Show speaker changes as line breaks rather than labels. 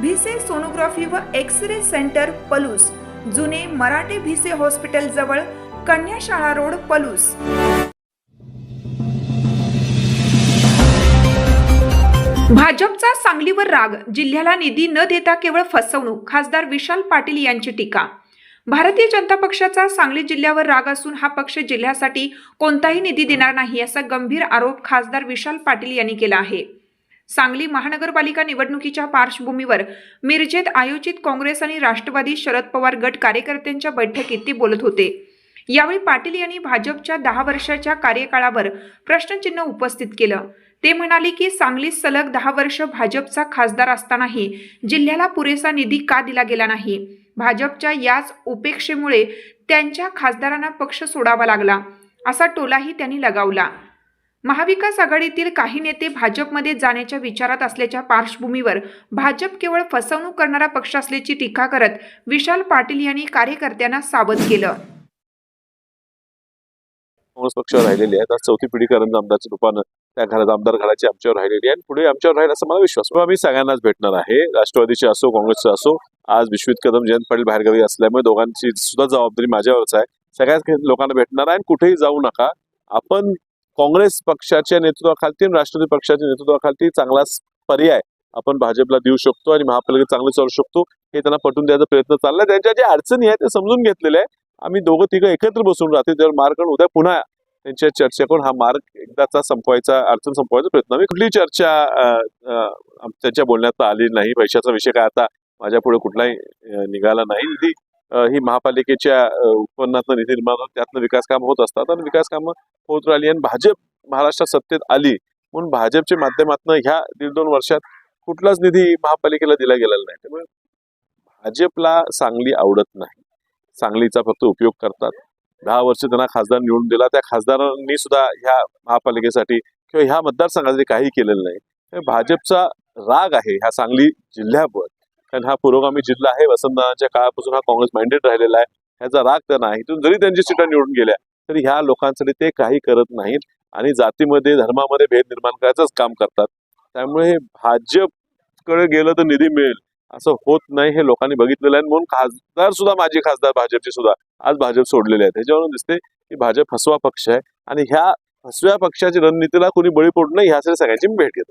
Bhise sonography व X ray centre Palus. जुने मराठे Bhise hospital जवळ कन्याशाळा रोड पलूस. भाजपचा सांगलीवर राग. जिल्ह्याला निधी न देता केवळ फसवणूक. खासदार विशाल पाटील यांची टीका. भारतीय जनता पक्षाचा सांगली जिल्ह्यावर राग असून हा पक्ष जिल्ह्यासाठी कोणताही निधी देणार नाही असा गंभीर आरोप खासदार विशाल पाटील यांनी केला आहे. सांगली महानगरपालिका निवडणुकीच्या पार्श्वभूमीवर मिरजेत आयोजित काँग्रेस आणि राष्ट्रवादी शरद पवार गट कार्यकर्त्यांच्या बैठकीत ते बोलत होते. यावेळी पाटील यांनी भाजपच्या दहा वर्षाच्या कार्यकाळावर प्रश्नचिन्ह उपस्थित केलं. ते म्हणाले की सांगलीत सलग दहा वर्ष भाजपचा खासदार असतानाही जिल्ह्याला पुरेसा निधी का दिला गेला नाही? भाजपच्या याच उपेक्षेमुळे त्यांच्या खासदारांना पक्ष सोडावा लागला असा टोलाही त्यांनी लगावला. महाविकास आघाडीतील काही नेते भाजपमध्ये जाण्याच्या विचारात असल्याच्या पार्श्वभूमीवर भाजप केवळ फसवणूक करणारा पक्ष असल्याची टीका करत विशाल पाटील यांनी कार्यकर्त्यांना सावध केलं.
काँग्रेस पक्षावर राहिलेली आहे. आज चौथी पिढी करंज आमदारच्या रूपानं त्या घरात आमदार घराची आमच्यावर राहिलेली आहे आणि पुढे आमच्यावर राहील असं मला विश्वास आम्ही सगळ्यांनाच भेटणार आहे. राष्ट्रवादीचे असो काँग्रेसचे असो आज विश्वित कदम जयंत पाटील बाहेरगावी असल्यामुळे दोघांची सुद्धा जबाबदारी माझ्यावरच आहे. सगळ्याच लोकांना भेटणार आहे आणि कुठेही जाऊ नका. आपण काँग्रेस पक्षाच्या नेतृत्वाखालती आणि राष्ट्रवादी पक्षाच्या नेतृत्वाखाली चांगला पर्याय आपण भाजपला देऊ शकतो आणि महापालिका चांगलं चालू शकतो हे त्यांना पटवून द्यायचा प्रयत्न चालला त्यांच्या ज्या अडचणी आहेत ते समजून घेतलेल्या आहे आम्ही दोघं तिघं एकत्र बसून राहते त्यावर मार्ग काढून उद्या पुन्हा त्यांच्या चर्चा करून हा मार्ग एकदाचा संपवायचा अडचण संपवायचा प्रयत्न आम्ही कुठली चर्चा त्यांच्या बोलण्यात आली नाही पैशाचा विषय काय आता माझ्या पुढे कुठलाही निघाला नाही. ती ही महापालिकेच्या उत्पन्नातून उत्पन्नातनं निधी निर्माण होत त्यातनं विकास काम होत असतात आणि विकास कामं होत राहिली आणि भाजप महाराष्ट्रात सत्तेत आली म्हणून भाजपच्या माध्यमातून ह्या दीड दोन वर्षात कुठलाच निधी महापालिकेला दिला गेलेला नाही. त्यामुळे भाजपला सांगली आवडत नाही. सांगलीचा फक्त उपयोग करतात. दहा वर्ष त्यांना खासदार निवडून दिला. त्या खासदारांनी सुद्धा ह्या महापालिकेसाठी किंवा ह्या मतदारसंघासाठी काही केलेलं नाही. भाजपचा राग आहे ह्या सांगली जिल्ह्यावर. कारण हा पुरोगामी जिल्हा आहे. वसंतदानाच्या काळापासून हा काँग्रेस माइंडेड राहिलेला आहे. ह्याचा राग त्यांना आहे इथून जरी त्यांची सीटा निवडून गेल्या तरी ह्या लोकांसाठी ते काही करत नाहीत आणि जातीमध्ये धर्मामध्ये भेद निर्माण करायचंच काम करतात. त्यामुळे भाजपकडे गेलं तर निधी मिळेल. असं होत नाही हे लोकांनी बघितलेलं आहे. म्हणून खासदार सुद्धा माझे खासदार भाजपचे सुद्धा आज भाजप सोडलेले आहेत. ह्याच्यावरून दिसते की भाजप फसवा पक्ष आहे. आणि ह्या फसव्या पक्षाच्या रणनीतीला कोणी बळी पडू नये ह्यासाठी सगळ्यांची भेट घेत